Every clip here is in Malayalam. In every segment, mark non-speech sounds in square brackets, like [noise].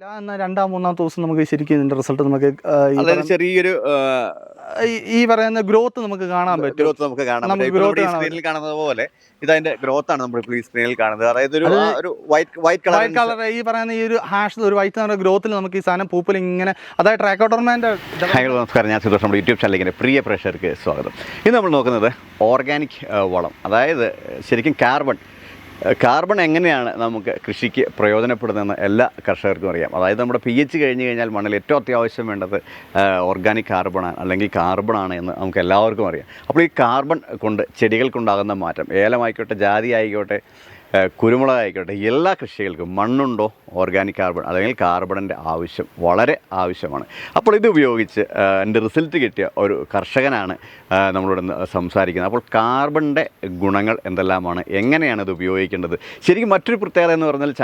എന്നാൽ രണ്ടാം മൂന്നാം ദിവസം നമുക്ക് ശരിക്കും ഇതിന്റെ റിസൾട്ട് നമുക്ക് അതായത് ചെറിയൊരു ഈ- പറയുന്ന ഗ്രോത്ത് നമുക്ക് കാണാൻ പറ്റും. ഗ്രോത്ത് നമുക്ക് കാണാം സ്ക്രീനിൽ കാണുന്നത് പോലെ ഇതതിന്റെ ഗ്രോത്ത് ആണ് നമ്മൾ ഈ സ്ക്രീനിൽ കാണുന്നത്. അതായത് ഒരു white white white colour colour ഈ പറയുന്ന ഈ ഒരു ഹാഷ് ഒരു വൈറ്റ് കളർ ഗ്രോത്തിൽ നമുക്ക് ഈ സാധനം പൂപ്പിൽ ഇങ്ങനെ അതായത് ട്രാക്കോട്ടർമാന്റെ ഹലോ നമസ്കാരം. ഞാൻ സന്തോഷം നമ്മുടെ യൂട്യൂബ് ചാനലിൽ പ്രിയ പ്രേക്ഷകർക്ക് സ്വാഗതം. ഇന്ന് നമ്മൾ നോക്കുന്നത് ഓർഗാനിക് വളം. അതായത് ശരിക്കും കാർബൺ കാർബൺ എങ്ങനെയാണ് നമുക്ക് കൃഷിക്ക് പ്രയോജനപ്പെടുന്നതെന്ന് എല്ലാ കർഷകർക്കും അറിയാം. അതായത് നമ്മുടെ പി എച്ച് കഴിഞ്ഞ് കഴിഞ്ഞാൽ മണ്ണിൽ ഏറ്റവും അത്യാവശ്യം വേണ്ടത് ഓർഗാനിക് കാർബണാണ് അല്ലെങ്കിൽ കാർബണാണ് എന്ന് നമുക്ക് എല്ലാവർക്കും അറിയാം. അപ്പോൾ ഈ കാർബൺ കൊണ്ട് ചെടികൾക്കുണ്ടാകുന്ന മാറ്റം ഏലമായിക്കോട്ടെ ജാതി ആയിക്കോട്ടെ കുരുമുളക് ആയിക്കോട്ടെ എല്ലാ കൃഷികൾക്കും മണ്ണുണ്ടോ? ഓർഗാനിക് കാർബൺ അല്ലെങ്കിൽ കാർബണിന്റെ ആവശ്യം വളരെ ആവശ്യമാണ്. അപ്പോൾ ഇത് ഉപയോഗിച്ച് എന്റെ റിസൾട്ട് കിട്ടിയ ഒരു കർഷകനാണ് നമ്മളോട് സംസാരിക്കുന്നത്. അപ്പോൾ കാർബണിന്റെ ഗുണങ്ങൾ എന്തെല്ലാമാണ്? എങ്ങനെയാണ് ഇത് ഉപയോഗിക്കേണ്ടത്? ശരിക്കും മറ്റൊരു പ്രത്യേകത എന്ന് പറഞ്ഞാൽ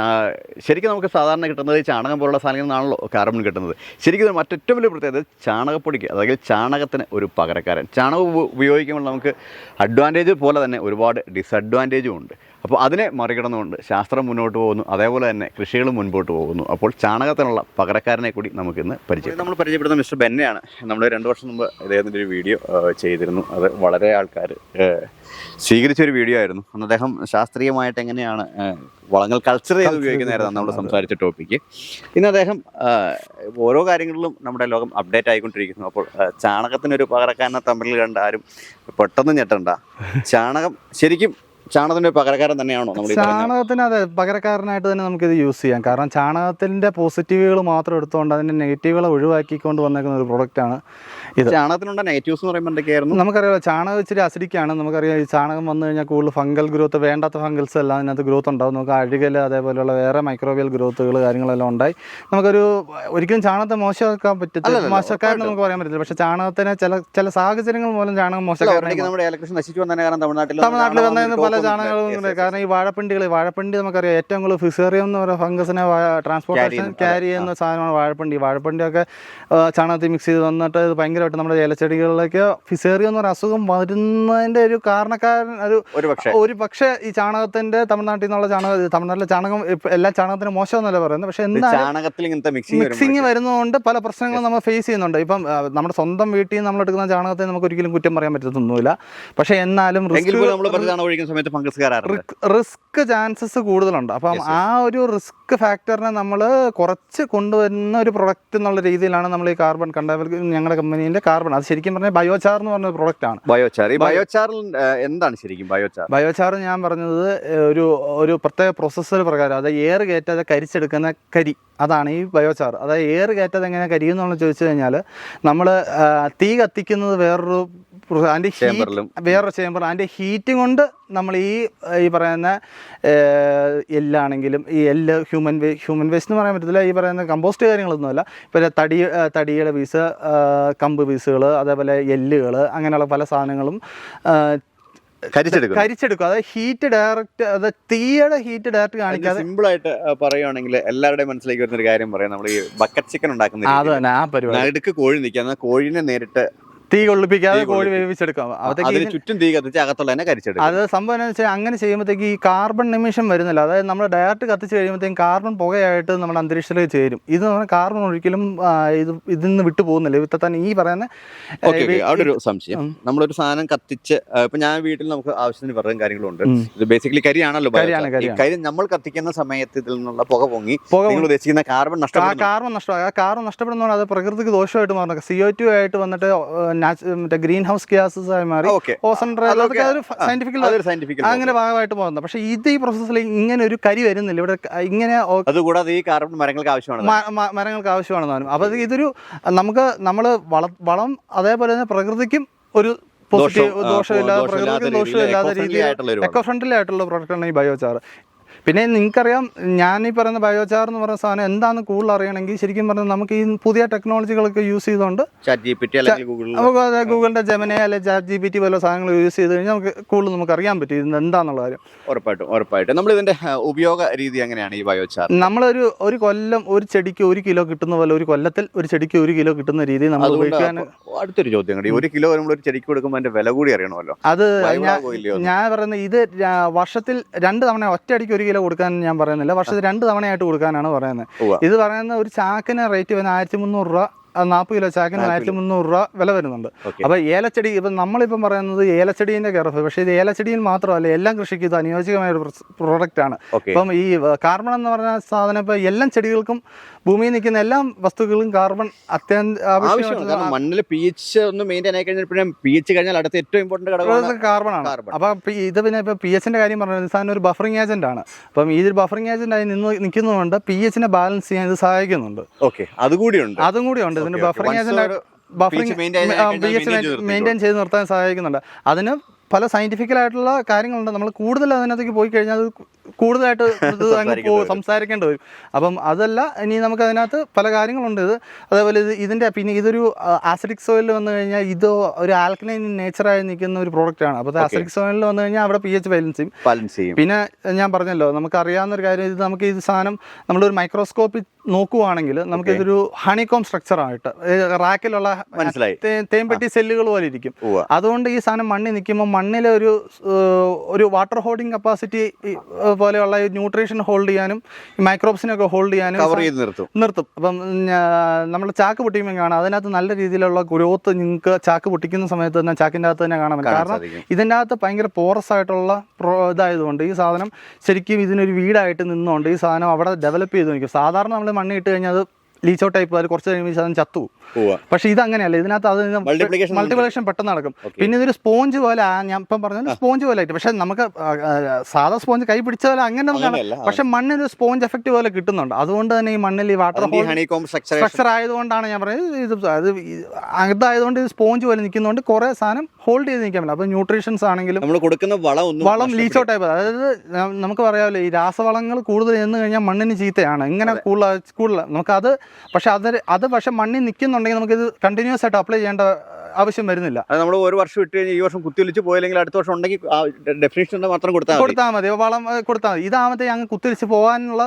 ശരിക്കും നമുക്ക് സാധാരണ കിട്ടുന്നത് ചാണകം പോലുള്ള സാധനങ്ങളിൽ നിന്നാണല്ലോ കാർബൺ കിട്ടുന്നത്. ശരിക്കും മറ്റേറ്റവും വലിയ പ്രത്യേകത ചാണകപ്പൊടിക്ക് അതായത് ചാണകത്തിന് ഒരു പകരക്കാരൻ. ചാണകം ഉപയോഗിക്കുമ്പോൾ നമുക്ക് അഡ്വാന്റേജ് പോലെ തന്നെ ഒരുപാട് ഡിസഡ്വാന്റേജും ഉണ്ട്. അപ്പോൾ അതിനെ മറികടന്നുകൊണ്ട് ശാസ്ത്രം മുന്നോട്ട് പോകുന്നു. അതേപോലെ തന്നെ കൃഷികൾ മുൻപോട്ട് പോകുന്നു. അപ്പോൾ ചാണകത്തിനുള്ള പകരക്കാരനെ കൂടി നമുക്കിന്ന് പരിചയം നമ്മൾ പരിചയപ്പെടുന്ന മിസ്റ്റർ ബെന്നെയാണ്. നമ്മൾ രണ്ട് വർഷം മുമ്പ് അദ്ദേഹത്തിന്റെ ഒരു വീഡിയോ ചെയ്തിരുന്നു. അത് വളരെ ആൾക്കാർ സ്വീകരിച്ചൊരു വീഡിയോ ആയിരുന്നു. അന്ന് അദ്ദേഹം ശാസ്ത്രീയമായിട്ട് എങ്ങനെയാണ് വളങ്ങൾ കൾച്ചർ ചെയ്ത് ഉപയോഗിക്കുന്നതായിരുന്നു നമ്മൾ സംസാരിച്ച ടോപ്പിക്ക് ഇന്ന് അദ്ദേഹം ഓരോ കാര്യങ്ങളിലും നമ്മുടെ ലോകം അപ്ഡേറ്റ് ആയിക്കൊണ്ടിരിക്കുന്നു. അപ്പോൾ ചാണകത്തിനൊരു പകരക്കാരനെ തമ്മിൽ കണ്ട ആരും പെട്ടെന്ന് ഞെട്ടണ്ട. ചാണകം ശരിക്കും ചാണകത്തിന്റെ പകരക്കാരൻ തന്നെയാണോ നമ്മൾ ചാണകത്തിന് അതെ പകരക്കാരനായിട്ട് തന്നെ നമുക്ക് ഇത് യൂസ് ചെയ്യാം. കാരണം ചാണകത്തിന്റെ പോസിറ്റീവുകൾ മാത്രം എടുത്തുകൊണ്ട് അതിന്റെ നെഗറ്റീവുകളെ ഒഴിവാക്കിക്കൊണ്ട് വന്നേക്കുന്ന ഒരു പ്രൊഡക്റ്റാണ് ഇത്. ചാണകത്തിനുള്ള നെഗറ്റീവ്സ് എന്ന് പറയുമ്പോൾ എന്തൊക്കെയായിരുന്നു? നമുക്കറിയാം ചാണകം ഇച്ചിരി അസിഡിക്കാണ് നമുക്കറിയാം ഈ ചാണകം വന്നു കഴിഞ്ഞാൽ കൂടുതൽ ഫംഗൽ ഗ്രോത്ത് വേണ്ടാത്ത ഫംഗൽസ് എല്ലാം അതിനകത്ത് ഗ്രോത്ത് ഉണ്ടാവും. നമുക്ക് അഴുകൽ അതേപോലെയുള്ള വേറെ മൈക്രോബിയൽ ഗ്രോത്തുകൾ കാര്യങ്ങളെല്ലാം ഉണ്ടായി. നമുക്കൊരു ഒരിക്കലും ചാണകത്തെ മോശമാക്കാൻ പറ്റത്തില്ല. മോശക്കാരൻ നമുക്ക് പറയാൻ പറ്റില്ല പക്ഷേ ചാണകത്തിന് ചില ചില സാഹചര്യങ്ങൾ മൂലം ചാണകം മോശക്കാരനായി ഓൾറെഡി നമ്മുടെ ഏലകൃഷി നശിച്ചു വന്നതിന് കാരണം തമിഴ്നാട്ടിൽ തമിഴ്നാട്ടിൽ വന്നതിന് പല ചാണകങ്ങളും കാരണം ഈ വാഴപ്പിണ്ടികൾ വാഴപ്പിണ്ടി നമുക്കറിയാം ഏറ്റവും കൂടുതൽ ഫിസേറിയം എന്ന് പറയുന്ന ഫംഗസിനെ ട്രാൻസ്പോർട്ടേഷൻ ക്യാരി ചെയ്യുന്ന സാധനമാണ് വാഴപ്പിണ്ടി. വാഴപ്പിണ്ടിയൊക്കെ ഒക്കെ ചാണകത്തിൽ മിക്സ് ചെയ്ത് വന്നിട്ട് ഇത് ഭയങ്കരമായിട്ട് നമ്മുടെ ഇലച്ചെടികളിലേക്ക് ഫിസേറിയം എന്ന് പറയുന്ന അസുഖം വരുന്നതിന്റെ ഒരു കാരണക്കാരൻ ഒരു ഒരു പക്ഷേ. ഈ ചാണകത്തിന്റെ തമിഴ്നാട്ടിൽ നിന്നുള്ള ചാണകം തമിഴ്നാട്ടിലെ ചാണകം എല്ലാ ചാണകത്തിനും മോശമെന്നല്ല പറയുന്നത്. പക്ഷെ ഇങ്ങനത്തെ മിക്സിങ് വരുന്നതുകൊണ്ട് പല പ്രശ്നങ്ങളും നമ്മൾ ഫേസ് ചെയ്യുന്നുണ്ട്. ഇപ്പം നമ്മുടെ സ്വന്തം വീട്ടിൽ നിന്ന് നമ്മൾ എടുക്കുന്ന ചാണകത്തെ നമുക്ക് ഒരിക്കലും കുറ്റം പറയാൻ പറ്റത്തൊന്നുമില്ല. പക്ഷെ എന്നാലും ഫംഗസ് കയറാറുണ്ട് റിസ്ക് ചാൻസസ് കൂടുതലുണ്ട്. അപ്പം. ആ ഒരു റിസ്ക് ഫാക്ടറിനെ നമ്മൾ കുറച്ച് കൊണ്ടുവരുന്ന ഒരു പ്രൊഡക്റ്റ് എന്നുള്ള രീതിയിലാണ് നമ്മൾ ഈ കാർബൺ കണ്ടവർ ഞങ്ങളുടെ കമ്പനീന്റെ കാർബൺ. അത് ശരിക്കും പറഞ്ഞാൽ ബയോചാർ എന്ന് പറഞ്ഞ പ്രൊഡക്റ്റ് ആണ് ബയോചാർ ഈ ബയോചാറിൽ എന്താണ് ശരിക്കും ബയോചാർ? ബയോചാർ ഞാൻ പറഞ്ഞത് ഒരു ഒരു പ്രത്യേക പ്രോസസ്സർ പ്രകാരം അത് എയർ കയറ്റാതെ കരിച്ചെടുക്കുന്ന കരി അതാണ് ഈ ബയോചാർ. അതായത് എയർ കയറ്റാതെ എങ്ങനെ കരിയെന്നുള്ളത് ചോദിച്ചു കഴിഞ്ഞാൽ നമ്മൾ തീ കത്തിക്കുന്നത് വേറൊരു അതിന്റെ ചേമ്പറിലും വേറൊരു ചേമ്പർ അതിന്റെ ഹീറ്റ് കൊണ്ട് നമ്മൾ ഈ ഈ പറയുന്ന എല്ലാണെങ്കിലും ഈ എല്ല് ഹ്യൂമൻ വേ ഹ്യൂമൻ വേസ്റ്റ് എന്ന് പറയാൻ പറ്റത്തില്ല. ഈ പറയുന്ന കമ്പോസ്റ്റ് കാര്യങ്ങളൊന്നുമല്ല. ഇപ്പോൾ തടി തടിയുടെ പീസ് കമ്പ് പീസുകൾ അതേപോലെ എല്ലുകൾ അങ്ങനെയുള്ള പല സാധനങ്ങളും കരിച്ചെടുക്കും കരിച്ചെടുക്കും. അതായത് ഹീറ്റ് ഡയറക്റ്റ് അത് തീയുടെ ഹീറ്റ് ഡയറക്റ്റ് കാണിക്കാതെ സിമ്പിൾ ആയിട്ട് പറയുകയാണെങ്കിൽ പറയുവാണെങ്കിൽ എല്ലാവരുടെയും മനസ്സിലേക്ക് വരുന്ന ഒരു കാര്യം പറയാം. നമ്മൾ ഈ ബക്കറ്റ് ചിക്കൻ ഉണ്ടാക്കുന്ന അത് തന്നെ ആ പരിപാടി. കോഴി നിൽക്കുക. എന്നാൽ കോഴിനെ നേരിട്ട് തീ കൊള്ളിപ്പിക്കാതെ കോഴി. വേവിച്ചെടുക്കാം. അതൊക്കെ ചുറ്റും തീ കത്തിച്ച് അകത്തുള്ള തന്നെ കരിച്ചെടുക്കും. അത് സംഭവം എന്ന് വെച്ചാൽ അങ്ങനെ ചെയ്യുമ്പോഴത്തേക്ക് ഈ കാർബൺ നിമിഷം വരുന്നില്ല. അതായത് നമ്മൾ ഡയറക്റ്റ് കത്തിച്ച് കഴിയുമ്പോഴത്തേക്കും കാർബൺ പുകയായിട്ട് നമ്മുടെ അന്തരീക്ഷത്തിലേക്ക് ചേരും. ഇത് പറഞ്ഞാൽ കാർബൺ ഒരിക്കലും ഇത് ഇതിൽ നിന്ന് വിട്ടു പോകുന്നില്ല. ഇവിടുത്തെ തന്നെ ഈ പറയുന്ന അവിടെ ഒരു സംശയം. നമ്മളൊരു സാധനം കത്തിച്ച് ഇപ്പൊ ഞാൻ വീട്ടിൽ നമുക്ക് ആവശ്യത്തിന് പറയുന്ന കാര്യങ്ങളുണ്ട്. ഇത് ബേസിക്കലി കരിയാണല്ലോ. കരി നമ്മൾ കത്തിക്കുന്ന സമയത്ത് ഇതിൽ നിന്നുള്ള പുക പൊങ്ങി പുക ഉദ്ദേശിക്കുന്ന കാർബൺ ആ കാർബൺ നഷ്ടമായി ആ കാർബൺ നഷ്ടപ്പെടുന്നതുകൊണ്ട് അത് പ്രകൃതിക്ക് ദോഷമായിട്ട് മാറുന്നത് സി ഒ ടു ആയിട്ട് വന്നിട്ട് മറ്റേ ഗ്രീൻ ഹൗസ് ഗ്യാസസ് ആയി മാറി ഓസൺ സയന്റിഫിക് അങ്ങനെ ഭാഗമായിട്ട് പോകുന്നത് പക്ഷേ ഇത് ഈ പ്രോസസ്സിൽ ഇങ്ങനെ ഒരു കരി വരുന്നില്ല. ഇവിടെ ഇങ്ങനെ അതുകൂടാതെ ഈ കാർബൺ മരങ്ങൾക്ക് ആവശ്യമാണ് മരങ്ങൾക്ക് ആവശ്യമാണെന്ന് പറഞ്ഞു അപ്പോൾ ഇതൊരു നമുക്ക് നമ്മൾ വളം അതേപോലെ തന്നെ പ്രകൃതിക്കും ഒരു പോസിറ്റീവ് ദോഷമില്ലാതെ പ്രകൃതിക്കും ദോഷമില്ലാത്ത രീതിയിൽ എക്കോ ഫ്രണ്ട്ലി ആയിട്ടുള്ള പ്രൊഡക്റ്റാണ് ഈ ബയോചാർ പിന്നെ നിങ്ങൾക്കറിയാം ഞാൻ ഈ പറയുന്ന ബയോചാർ എന്ന് പറയുന്ന സാധനം എന്താണെന്ന് കൂടുതൽ അറിയണമെങ്കിൽ ശരിക്കും പറഞ്ഞാൽ നമുക്ക് ഈ പുതിയ ടെക്നോളജികളൊക്കെ യൂസ് ചെയ്തുകൊണ്ട് നമുക്ക് ഗൂഗിളിന്റെ ഗൂഗിളിന്റെ ജെമിനെ അല്ലെങ്കിൽ ചാറ്റ് ജി പി ടി പോലുള്ള സാധനങ്ങൾ യൂസ് ചെയ്ത് കഴിഞ്ഞാൽ നമുക്ക് കൂടുതൽ നമുക്ക് അറിയാൻ പറ്റും ഇത് എന്താണെന്നുള്ള കാര്യം. ഉറപ്പായിട്ടും ഉറപ്പായിട്ടും. നമ്മൾ ഇതിന്റെ ഉപയോഗ രീതി എങ്ങനെയാണ് ഈ ബയോചാർ നമ്മളൊരു ഒരു കൊല്ലം ഒരു ചെടിക്ക് ഒരു കിലോ കിട്ടുന്ന പോലെ ഒരു കൊല്ലത്തിൽ ഒരു ചെടിക്ക് ഒരു കിലോ കിട്ടുന്ന രീതി നമ്മൾ ഉപയോഗിക്കാൻ അടുത്തൊരു ചോദ്യം കൂടി. ഒരു കിലോ നമ്മൾ ഒരു ചെടിക്ക് കൊടുക്കുമ്പോൾ അതിന്റെ വില കൂടി അറിയണമല്ലോ. അത്. ഞാൻ പറയുന്നത് ഇത് വർഷത്തിൽ രണ്ട് തവണ ഒറ്റയടിക്ക് ഒരു കിലോ കൊടുക്കാൻ ഞാൻ പറയുന്നില്ല. വർഷത്തിൽ രണ്ട് തവണയായിട്ട് കൊടുക്കാനാണ് പറയുന്നത്. ഇത് പറയുന്ന ഒരു ചാക്കിന് റേറ്റ് വരുന്ന ആയിരത്തി മുന്നൂറ് രൂപ നാൽപ്പത് കിലോ ചാക്കിന് ആയിരത്തി മുന്നൂറ് രൂപ വില വരുന്നുണ്ട്. അപ്പൊ അപ്പോൾ ഏലച്ചെടി ഇപ്പം നമ്മളിപ്പം പറയുന്നത് ഏലച്ചെടീന്റെ കെയർ പക്ഷേ ഇത് ഏലച്ചെടിയിൽ മാത്രമല്ല എല്ലാം കൃഷിക്ക് ഇത് അനുയോജ്യമായ ഒരു പ്രോഡക്റ്റ് ആണ്. ഓക്കെ. ഇപ്പം ഈ കാർബൺ എന്ന് പറഞ്ഞ സാധനം ഇപ്പൊ എല്ലാ ചെടികൾക്കും ഭൂമിയിൽ നിൽക്കുന്ന എല്ലാ വസ്തുക്കളും കാർബൺ അത്യാവശ്യമാണ് മണ്ണിൽ പി എച്ച് ഒന്ന് മെയിന്റെയിൻ ആയി കഴിഞ്ഞാൽ പിന്നെ പി എച്ച് കഴിഞ്ഞാൽ അടുത്ത ഏറ്റവും ഇമ്പോർട്ടന്റ് ഘടകം കാർബൺ. ആണ് അപ്പൊ ഇത് പിന്നെ ഇപ്പൊ പി എച്ചിന്റെ കാര്യം പറഞ്ഞാൽ സാധനം ഒരു ബഫറിംഗ് ഏജന്റ് ആണ്. അപ്പം ഇത് ബഫറിംഗ് ഏജന്റ് ആയി നിന്ന് നിൽക്കുന്നതുകൊണ്ട് പി എച്ചിനെ ബാലൻസ് ചെയ്യാൻ ഇത് സഹായിക്കുന്നുണ്ട്. ഓക്കെ. അതുകൂടിയുണ്ട്. അതും കൂടി ഉണ്ട് okay. Buffering agent buffering. Maintain ചെയ്ത് നിർത്താൻ സഹായിക്കുന്നുണ്ട്. അതിന് പല സയന്റിഫിക്കൽ ആയിട്ടുള്ള കാര്യങ്ങളുണ്ട്. നമ്മൾ കൂടുതൽ അതിനകത്തേക്ക് പോയി കഴിഞ്ഞാൽ അത് കൂടുതലായിട്ട് ഇത് [laughs] അങ്ങ് സംസാരിക്കേണ്ടി വരും. അപ്പം അതല്ല ഇനി നമുക്ക് അതിനകത്ത് പല കാര്യങ്ങളുണ്ട്. ഇത് അതേപോലെ ഇത് ഇതിന്റെ പിന്നെ ഇതൊരു ആസിഡിക് സോയിൽ വന്നു കഴിഞ്ഞാൽ ഇത് ഒരു ആൽക്കലൈൻ നേച്ചറായി നിൽക്കുന്ന ഒരു പ്രോഡക്റ്റ് ആണ്. അപ്പോൾ ആസിഡിക് സോയിലിൽ വന്നു കഴിഞ്ഞാൽ അവിടെ പി എച്ച് ബാലൻസ് ചെയ്യും. പിന്നെ ഞാൻ പറഞ്ഞല്ലോ നമുക്ക് അറിയാവുന്ന ഒരു കാര്യം ഇത് നമുക്ക് ഇത് സാധനം നമ്മളൊരു മൈക്രോസ്കോപ്പിൽ നോക്കുവാണെങ്കിൽ നമുക്ക് ഇതൊരു ഹണികോം സ്ട്രക്ചർ ആയിട്ട് റാക്കിലുള്ള മനസ്സിലായി. തേ- തേൻപെട്ടി സെല്ലുകൾ പോലെ ഇരിക്കും. അതുകൊണ്ട് ഈ സാധനം മണ്ണിൽ നിൽക്കുമ്പോൾ മണ്ണിലെ ഒരു ഒരു വാട്ടർ ഹോൾഡിംഗ് കപ്പാസിറ്റി പോലെയുള്ള ന്യൂട്രീഷൻ ഹോൾഡ് ചെയ്യാനും മൈക്രോബ്സിനൊക്കെ ഹോൾഡ് ചെയ്യാനും നിർത്തും. നിർത്തും. അപ്പം നമ്മൾ ചാക്ക് പൊട്ടിക്കുമ്പോൾ കാണാം അതിനകത്ത് നല്ല രീതിയിലുള്ള ഗ്രോത്ത് നിങ്ങൾക്ക് ചാക്ക് പൊട്ടിക്കുന്ന സമയത്ത് തന്നെ ചാക്കിന്റെ അകത്ത് തന്നെ കാണാൻ പറ്റും. കാരണം. ഇതിന്റെ അകത്ത് ഭയങ്കര പോറസ് ആയിട്ടുള്ള ഇതായതുകൊണ്ട് ഈ സാധനം ശരിക്കും ഇതിനൊരു വീടായിട്ട് നിന്നുകൊണ്ട് ഈ സാധനം അവിടെ ഡെവലപ്പ് ചെയ്ത് നിൽക്കും സാധാരണ നമ്മൾ മണ്ണ് ഇട്ട് കഴിഞ്ഞാൽ അത് ലീച്ച് ടൈപ്പ് അത് കുറച്ച് കഴിയുമ്പോൾ സാധനം ചത്തു. പക്ഷെ ഇത് അങ്ങനെയല്ല ഇതിനകത്ത് അത് മൾട്ടിപ്ലിക്കേഷൻ മൾട്ടിപ്ലിക്കേഷൻ പെട്ടെന്ന് നടക്കും. പിന്നെ ഇതൊരു സ്പോഞ്ച് പോലെ ഞാൻ ഇപ്പം പറഞ്ഞത് സ്പോഞ്ച് പോലെ ആയിട്ട്. പക്ഷെ നമുക്ക് സാധാ സ്പോഞ്ച് കൈ പിടിച്ച പോലെ അങ്ങനെ നമുക്ക് പക്ഷെ മണ്ണിന് സ്പോഞ്ച് എഫക്റ്റ് പോലെ കിട്ടുന്നുണ്ട്. അതുകൊണ്ട് തന്നെ ഈ മണ്ണിൽ ഈ വാട്ടർ സ്ട്രക്ചർ ആയതുകൊണ്ടാണ് ഞാൻ പറയുന്നത് ഇത് അത് അതായതുകൊണ്ട് ഇത് സ്പോഞ്ച് പോലെ നിൽക്കുന്നതുകൊണ്ട് കുറേ സാധനം ഹോൾഡ് ചെയ്ത് നിൽക്കാൻ പറ്റില്ല. അപ്പോൾ ന്യൂട്രീഷൻസ് ആണെങ്കിലും നമ്മൾ കൊടുക്കുന്ന വളം വളം ലീച്ചോ ടൈപ്പ് അതായത് നമുക്ക് പറയാമല്ലോ ഈ രാസവളങ്ങൾ കൂടുതൽ ചെന്ന് കഴിഞ്ഞാൽ മണ്ണിന് ചീത്തയാണ്. ഇങ്ങനെ കൂടുതൽ കൂടുതൽ നമുക്കത് പക്ഷെ അത് അത് പക്ഷെ മണ്ണിൽ നിൽക്കുന്നുണ്ടെങ്കിൽ നമുക്കിത് കണ്ടിന്യൂസ് ആയിട്ട് അപ്ലൈ ചെയ്യേണ്ട ആവശ്യം വരുന്നില്ല. അത് നമ്മൾ ഒരു വർഷം ഇട്ട് കഴിഞ്ഞാൽ ഈ വർഷം കുത്തിവലിച്ച് പോയില്ലെങ്കിൽ അടുത്ത വർഷം ഉണ്ടെങ്കിൽ ഡെഫിനേഷൻ മാത്രം കൊടുത്താൽ മതി. കൊടുത്താൽ മതി. വളം കൊടുത്താൽ മതി. ഇതാമത്തെ അങ്ങ് കുത്തിരിച്ച് പോകാനുള്ള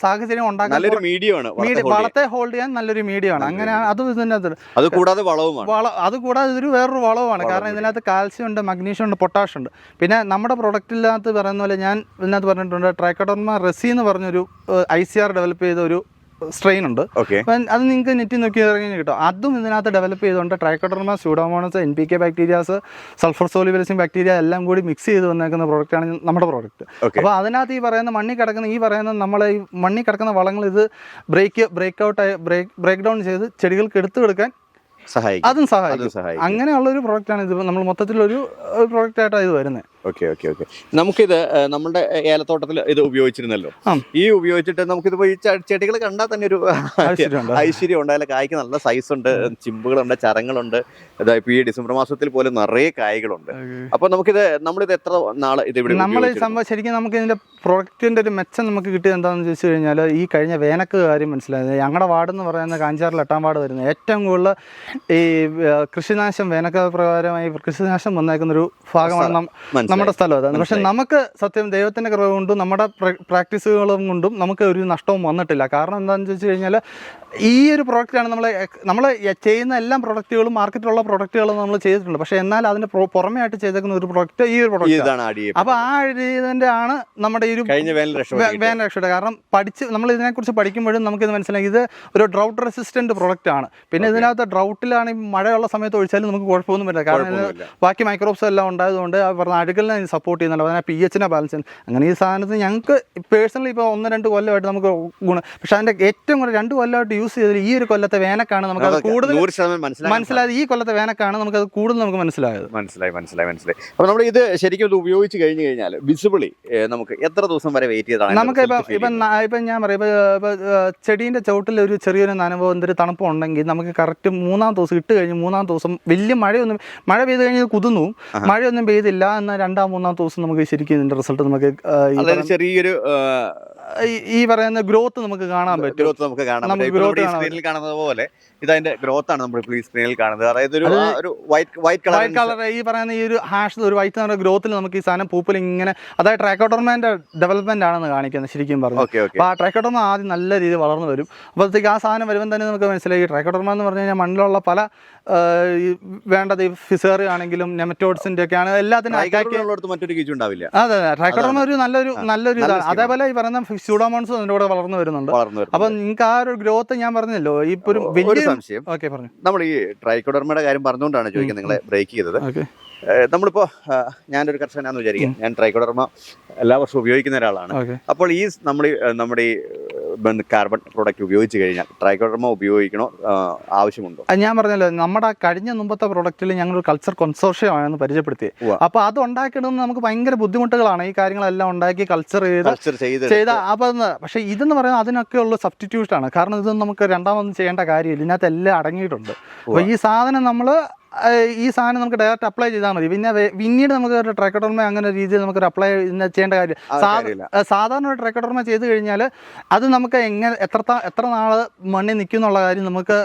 സാഹചര്യം ഉണ്ടാക്കാൻ നല്ലൊരു മീഡിയം ആണ് വളത്തെ ഹോൾഡ് ചെയ്യാൻ. നല്ലൊരു മീഡിയമാണ് അങ്ങനെ അത് ഇതിനകത്ത് അത് കൂടാതെ വളവുമാണ്. വള അത് കൂടാതെ ഇതൊരു വേറൊരു വളവുമാണ്. കാരണം ഇതിനകത്ത് കാൽസ്യം ഉണ്ട് മഗ്നീഷ്യം ഉണ്ട് പൊട്ടാഷ് ഉണ്ട്. പിന്നെ നമ്മുടെ പ്രൊഡക്റ്റിനകത്ത് പറയുന്ന പോലെ ഞാൻ ഇതിനകത്ത് പറഞ്ഞിട്ടുണ്ട് ട്രൈക്കഡോർമ റെസി എന്ന് പറഞ്ഞൊരു ഐ സി ആർ ഡെവലപ്പ് ചെയ്ത ഒരു സ്ട്രെയിൻ ഉണ്ട്. അത് നിങ്ങൾക്ക് നെറ്റിൽ നോക്കി ഇറങ്ങി കിട്ടും. അതും ഇതിനകത്ത് ഡെവലപ്പ് ചെയ്തുകൊണ്ട് trichoderma pseudomonas N P K bacterias sulphur solubilising bacteria എല്ലാം കൂടി മിക്സ് ചെയ്ത് വന്നേക്കുന്ന പ്രോഡക്റ്റ് ആണ് നമ്മുടെ പ്രോഡക്റ്റ് അപ്പൊ അപ്പോൾ അതിനകത്ത് ഈ പറയുന്ന മണ്ണിൽ കിടക്കുന്ന ഈ പറയുന്ന നമ്മളെ ഈ മണ്ണിൽ കിടക്കുന്ന വളങ്ങൾ ഇത് break break out break break down ചെയ്ത് ചെടികൾക്ക് എടുത്തു കൊടുക്കാൻ സഹായിക്കും. അതും സഹായിക്കും. അങ്ങനെയുള്ള ഒരു ആണ് ഇത്. നമ്മൾ മൊത്തത്തിലൊരു പ്രോഡക്റ്റ് ആയിട്ടാണ് ഇത് വരുന്നത്. Okay okay okay. നമുക്കിത് നമ്മുടെ ഏലത്തോട്ടത്തിൽ ഇത് ഉപയോഗിച്ചിരുന്നല്ലോ. ഈ ഉപയോഗിച്ചിട്ട് നമുക്കിത് പോയി ചെടികൾ കണ്ടാൽ തന്നെ ഒരു. ഐശ്വര്യം ഉണ്ട്. അതിലെ കായ്ക്ക് നല്ല സൈസ് ഉണ്ട്. ചിമ്പുകളുണ്ട് ചരങ്ങളുണ്ട്. അതായത് ഇപ്പൊ ഈ ഡിസംബർ മാസത്തിൽ പോലും നിറയെ കായ്കളുണ്ട്. അപ്പൊ നമുക്കിത് നമ്മളിത് എത്ര നാൾ ഇത് ഇവിടെ നമ്മൾ ശരിക്കും നമുക്ക് ഇതിന്റെ പ്രൊഡക്റ്റിന്റെ ഒരു മെച്ചം നമുക്ക് കിട്ടിയത് എന്താണെന്ന് ചോദിച്ചു കഴിഞ്ഞാൽ ഈ കഴിഞ്ഞ വേനക്ക് കാര്യം മനസ്സിലായത്. ഞങ്ങളുടെ വാർഡ് എന്ന് പറയുന്ന കാഞ്ചാറിൽ എട്ടാം വാർഡ് വരുന്നത് ഏറ്റവും കൂടുതൽ ഈ കൃഷിനാശം വേനക്ക പ്രകാരമായി കൃഷിനാശം വന്നേക്കുന്ന ഒരു ഭാഗമാണ്. നമ്മുടെ സ്ഥലം അതാണ് പക്ഷെ നമുക്ക് സത്യം ദൈവത്തിന്റെ കുറവ് കൊണ്ടും നമ്മുടെ പ്രാക്ടീസുകളും കൊണ്ടും നമുക്ക് ഒരു നഷ്ടവും വന്നിട്ടില്ല. കാരണം എന്താണെന്ന് ചോദിച്ചു കഴിഞ്ഞാൽ ഈ ഒരു പ്രോഡക്റ്റാണ് നമ്മൾ നമ്മൾ ചെയ്യുന്ന എല്ലാ പ്രൊഡക്റ്റുകളും മാർക്കറ്റിലുള്ള പ്രൊഡക്റ്റുകളും നമ്മൾ ചെയ്തിട്ടുണ്ട്. പക്ഷേ എന്നാൽ അതിന്റെ പുറ- പുറമെ ആയിട്ട് ചെയ്തേക്കുന്ന ഒരു പ്രൊഡക്റ്റ് ഈ ഒരു പ്രൊഡക്റ്റ് ഇതാണ് ആഡ് അപ്പൊ ആ ഇതിന്റെ ആണ് നമ്മുടെ ഈ ഒരു വേനൽ രക്ഷയുടെ. കാരണം പഠിച്ച് നമ്മൾ ഇതിനെക്കുറിച്ച് പഠിക്കുമ്പോഴും നമുക്കിത് മനസ്സിലാക്കി ഇത് ഒരു ഡ്രൗട്ട് റെസിസ്റ്റന്റ് പ്രൊഡക്റ്റ് ആണ്. പിന്നെ ഇതിനകത്ത് ഡ്രൗട്ടിലാണ് ഈ മഴയുള്ള സമയത്ത് ഒഴിച്ചാലും നമുക്ക് കുഴപ്പമൊന്നും വരില്ല. കാരണം ബാക്കി മൈക്രോബ്സ് എല്ലാം ഉണ്ടായതുകൊണ്ട് പറഞ്ഞ പറഞ്ഞ അഴുകലിനെ സപ്പോർട്ട് ചെയ്യുന്നുണ്ട്. അതിനെ പി എച്ചിനെ ബാലൻസ് ചെയ്യുന്നു അങ്ങനെ ഈ സാധനത്തിന് ഞങ്ങൾക്ക് പേഴ്സണലി ഇപ്പോൾ ഒന്ന് രണ്ട് കൊല്ലമായിട്ട് നമുക്ക് ഗുണം പക്ഷേ അതിന്റെ ഏറ്റവും കൂടുതൽ രണ്ട് കൊല്ലമായിട്ട് യൂസ് ചെയ്തത് ഈ ഒരു കൊല്ലത്തെ വേനക്കാണ് നമുക്ക് അത് കൂടുതൽ മനസ്സിലായത് ഈ കൊല്ലത്തെ വേനക്കാണ് നമുക്ക് അത് കൂടുതൽ നമുക്ക് മനസ്സിലായത്. മനസ്സിലായി മനസ്സിലായി മനസ്സിലായി. അപ്പോൾ നമ്മൾ ഇത് ശരിക്കും ഇത് ഉപയോഗിച്ച് കഴിഞ്ഞ് കഴിഞ്ഞാൽ വിസിബിളി നമുക്ക് എത്ര ദിവസം വരെ വെയിറ്റ് ചെയ്താണ് നമുക്ക് ഇപ്പം ഇപ്പം ഇപ്പം ഞാൻ പറയാം ഇപ്പം ഇപ്പം ചെടീന്റെ ചുവട്ടിൽ ഒരു ചെറിയൊരു നനവോ എന്തൊരു തണുപ്പോ ഉണ്ടെങ്കിൽ നമുക്ക് കറക്റ്റ് മൂന്നാം ദിവസം ഇട്ട് കഴിഞ്ഞ് മൂന്നാം ദിവസം വലിയ മഴയൊന്നും മഴ പെയ്ത് കഴിഞ്ഞ് കുതിന്നു മഴയൊന്നും പെയ്തില്ല എന്നാൽ രണ്ടാം മൂന്നാം ദിവസം നമുക്ക് ശരിക്കും ഇതിന്റെ റിസൾട്ട് നമുക്ക് ചെറിയൊരു ഈ പറയുന്ന ഗ്രോത്ത് നമുക്ക് കാണാൻ പറ്റും. ഗ്രോത്ത് നമുക്ക് കാണാൻ പറ്റും. നമ്മുടെ സ്ക്രീനിൽ കാണുന്നത് പോലെ ഇതതിന്റെ ഗ്രോത്ത് ആണ് നമ്മൾ ഈ സ്ക്രീനിൽ കാണുന്നത്. അതായത് ഒരു ഒരു white white colour white colour ഈ പറയുന്ന ഈ ഒരു ഹാഷ് ഒരു വൈറ്റ് കളർ ഗ്രോത്തിൽ നമുക്ക് ഈ സാധനം പൂപ്പിൽ ഇങ്ങനെ അതായത് ട്രാക്കോട്ടർമാന്റെ ഡെവലപ്മെന്റ് ആണെന്ന് കാണിക്കുന്നത് ശരിക്കും പറഞ്ഞു. Okay okay. അപ്പോൾ ആ ട്രൈക്കോട്ടർമ ആദ്യം നല്ല രീതിയിൽ വളർന്നു വരും. അപ്പോഴത്തേക്ക് ആ സാധനം വരുമ്പോൾ തന്നെ നമുക്ക് മനസ്സിലായി ട്രൈക്കോട്ടർമ എന്ന് പറഞ്ഞു കഴിഞ്ഞാൽ മണ്ണിലുള്ള പല വേണ്ടത് ഈ ഫിസേറി ആണെങ്കിലും നെമറ്റോഡ്സിന്റെ ഒക്കെ ആണ്. എല്ലാത്തിനും മറ്റൊരു അതെ ട്രൈക്കോട്ടർമ ഒരു നല്ലൊരു നല്ലൊരു ഇതാണ്. അതേപോലെ ഈ പറയുന്ന സ്യൂഡോമോൺസ് അതിന്റെ കൂടെ വളർന്നു വരുന്നുണ്ട്. വളർന്നു. അപ്പൊ നിങ്ങൾക്ക് ആ ഒരു ഗ്രോത്ത് ഞാൻ പറഞ്ഞല്ലോ ഇപ്പൊ ഒരു വലിയ സംശയം. ഓക്കെ പറഞ്ഞു. നമ്മൾ ഈ ട്രൈക്കോഡർമയുടെ കാര്യം പറഞ്ഞുകൊണ്ടാണ് ചോദിക്കുന്നത് നിങ്ങളെ ബ്രേക്ക് ചെയ്തത്. നമ്മളിപ്പോ ഞാനൊരു കർഷകനാന്ന് വിചാരിക്കാം. ഞാൻ ട്രൈക്കോഡർമ എല്ലാ വർഷവും ഉപയോഗിക്കുന്ന ഒരാളാണ്. അപ്പോൾ ഈ നമ്മൾ നമ്മുടെ ഈ കാർബൺ പ്രോഡക്റ്റ് ഉപയോഗിച്ച് കഴിഞ്ഞാൽ ട്രൈക്കോഡർമ ഉപയോഗിക്കണോ ആവശ്യമുണ്ടോ? ഞാൻ പറഞ്ഞല്ലോ നമ്മുടെ കഴിഞ്ഞ മുമ്പത്തെ പ്രൊഡക്റ്റിൽ ഞങ്ങൾ കൾച്ചർ കൊൺസോർഷ്യമാണെന്ന് പരിചയപ്പെടുത്തി. അപ്പൊ അപ്പോൾ അത് ഉണ്ടാക്കണമെന്ന് നമുക്ക് ഭയങ്കര ബുദ്ധിമുട്ടുകളാണ്. ഈ കാര്യങ്ങളെല്ലാം ഉണ്ടാക്കി കൾച്ചർ ചെയ്ത് ചെയ്ത അപ്പം പക്ഷെ ഇതെന്ന് പറയുന്നത് അതിനൊക്കെ ഉള്ള സബ്സ്റ്റിറ്റ്യൂഷൻ ആണ്. കാരണം ഇതൊന്നും നമുക്ക് രണ്ടാമതൊന്നും ചെയ്യേണ്ട കാര്യമില്ല. ഇതിനകത്ത് എല്ലാം അടങ്ങിയിട്ടുണ്ട്. അപ്പോൾ ഈ സാധനം നമ്മൾ ഈ സാധനം നമുക്ക് ഡയറക്റ്റ് അപ്ലൈ ചെയ്താൽ മതി. പിന്നെ പിന്നീട് നമുക്ക് ഒരു ട്രൈക്കോട്ടർമ അങ്ങനെ രീതിയിൽ നമുക്ക് ഒരു അപ്ലൈ ചെയ്യേണ്ട കാര്യം. സാധാരണ ഒരു ട്രക്കടോർമ ചെയ്ത് കഴിഞ്ഞാൽ അത് നമുക്ക് എങ്ങനെ എത്ര എത്ര നാൾ മണ്ണിൽ നിൽക്കും എന്നുള്ള കാര്യം നമുക്ക്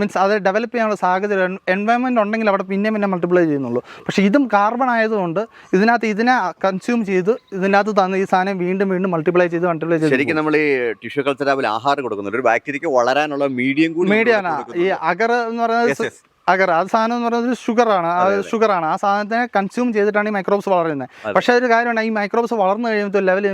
മീൻസ് അത് ഡെവലപ്പ് ചെയ്യാനുള്ള സാഹചര്യം എൻവയോൺമെന്റ് ഉണ്ടെങ്കിൽ അവിടെ പിന്നെ പിന്നെ മൾട്ടിപ്ലൈ ചെയ്യുന്നുള്ളൂ. പക്ഷേ ഇതും കാർബൺ ആയതുകൊണ്ട് ഇതിനകത്ത് ഇതിനെ കൺസ്യൂം ചെയ്ത് ഇതിനകത്ത് തന്ന ഈ സാധനം വീണ്ടും വീണ്ടും മൾട്ടിപ്ലൈ ചെയ്ത് മൾട്ടിപ്ലൈ ചെയ്ത് ശരിക്കും നമ്മൾ ഈ ടിഷ്യൂ കൾച്ചർ ആഹാരം കൊടുക്കുന്നുണ്ട്. ഒരു ബാക്ടീരിയക്ക് വളരാനുള്ള മീഡിയം കൂടി മീഡിയാണ് ഈ അഗർ എന്ന് പറയുന്നത്. അഗർ അത് സാധനം എന്ന് പറയുന്നത് ഷുഗറാണ് ഷുഗറാണ് ആ സാധനത്തിനെ കൺസ്യൂം ചെയ്തിട്ടാണ് ഈ മൈക്രോബ്സ് വളരുന്നത്. പക്ഷേ ഒരു കാര്യമാണ് ഈ മൈക്രോബ്സ് വളർന്നു കഴിയുമ്പോൾ ലെവൽ